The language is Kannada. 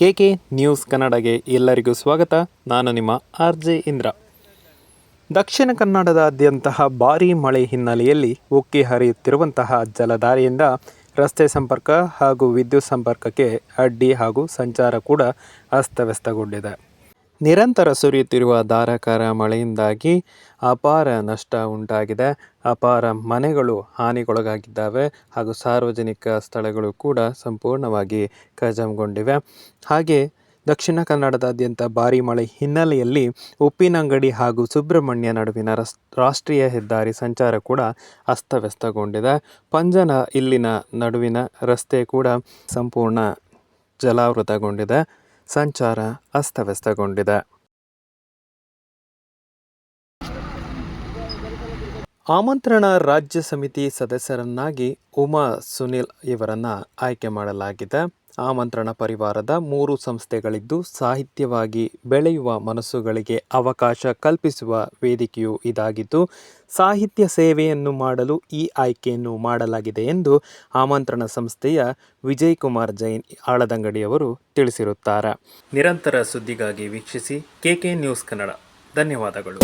ಕೆ ಕೆ ನ್ಯೂಸ್ ಕನ್ನಡಗೆ ಎಲ್ಲರಿಗೂ ಸ್ವಾಗತ. ನಾನು ನಿಮ್ಮ ಆರ್ ಜೆ ಇಂದ್ರ. ದಕ್ಷಿಣ ಕನ್ನಡದಾದ್ಯಂತಹ ಭಾರೀ ಮಳೆ ಹಿನ್ನೆಲೆಯಲ್ಲಿ ಉಕ್ಕಿ ಹರಿಯುತ್ತಿರುವಂತಹ ಜಲಧಾರೆಯಿಂದ ರಸ್ತೆ ಸಂಪರ್ಕ ಹಾಗೂ ವಿದ್ಯುತ್ ಸಂಪರ್ಕಕ್ಕೆ ಅಡ್ಡಿ ಹಾಗೂ ಸಂಚಾರ ಕೂಡ ಅಸ್ತವ್ಯಸ್ತಗೊಂಡಿದೆ. ನಿರಂತರ ಸುರಿಯುತ್ತಿರುವ ಧಾರಾಕಾರ ಮಳೆಯಿಂದಾಗಿ ಅಪಾರ ನಷ್ಟ ಉಂಟಾಗಿದೆ. ಅಪಾರ ಮನೆಗಳು ಹಾನಿಗೊಳಗಾಗಿದ್ದಾವೆ ಹಾಗೂ ಸಾರ್ವಜನಿಕ ಸ್ಥಳಗಳು ಕೂಡ ಸಂಪೂರ್ಣವಾಗಿ ಕಜಂಗೊಂಡಿವೆ. ಹಾಗೆ ದಕ್ಷಿಣ ಕನ್ನಡದಾದ್ಯಂತ ಭಾರೀ ಮಳೆ ಹಿನ್ನೆಲೆಯಲ್ಲಿ ಉಪ್ಪಿನಂಗಡಿ ಹಾಗೂ ಸುಬ್ರಹ್ಮಣ್ಯ ನಡುವಿನ ರಸ್, ರಾಷ್ಟ್ರೀಯ ಹೆದ್ದಾರಿ ಸಂಚಾರ ಕೂಡ ಅಸ್ತವ್ಯಸ್ತಗೊಂಡಿದೆ. ಪಂಜನ ಇಲ್ಲಿನ ನಡುವಿನ ರಸ್ತೆ ಕೂಡ ಸಂಪೂರ್ಣ ಜಲಾವೃತಗೊಂಡಿದೆ. ಸಂಚಾರ ಅಸ್ತವ್ಯಸ್ತಗೊಂಡಿದೆ. ಆಮಂತ್ರಣ ರಾಜ್ಯ ಸಮಿತಿ ಸದಸ್ಯರನ್ನಾಗಿ ಉಮಾ ಸುನಿಲ್ ಇವರನ್ನು ಆಯ್ಕೆ ಮಾಡಲಾಗಿದೆ. ಆಮಂತ್ರಣ ಪರಿವಾರದ ಮೂರು ಸಂಸ್ಥೆಗಳಿದ್ದು, ಸಾಹಿತ್ಯವಾಗಿ ಬೆಳೆಯುವ ಮನಸ್ಸುಗಳಿಗೆ ಅವಕಾಶ ಕಲ್ಪಿಸುವ ವೇದಿಕೆಯು ಇದಾಗಿದ್ದು, ಸಾಹಿತ್ಯ ಸೇವೆಯನ್ನು ಮಾಡಲು ಈ ಆಯ್ಕೆಯನ್ನು ಮಾಡಲಾಗಿದೆ ಎಂದು ಆಮಂತ್ರಣ ಸಂಸ್ಥೆಯ ವಿಜಯ್ ಕುಮಾರ್ ಜೈನ್ ಆಳದಂಗಡಿಯವರು ತಿಳಿಸಿರುತ್ತಾರೆ. ನಿರಂತರ ಸುದ್ದಿಗಾಗಿ ವೀಕ್ಷಿಸಿ ಕೆಕೆ ನ್ಯೂಸ್ ಕನ್ನಡ. ಧನ್ಯವಾದಗಳು.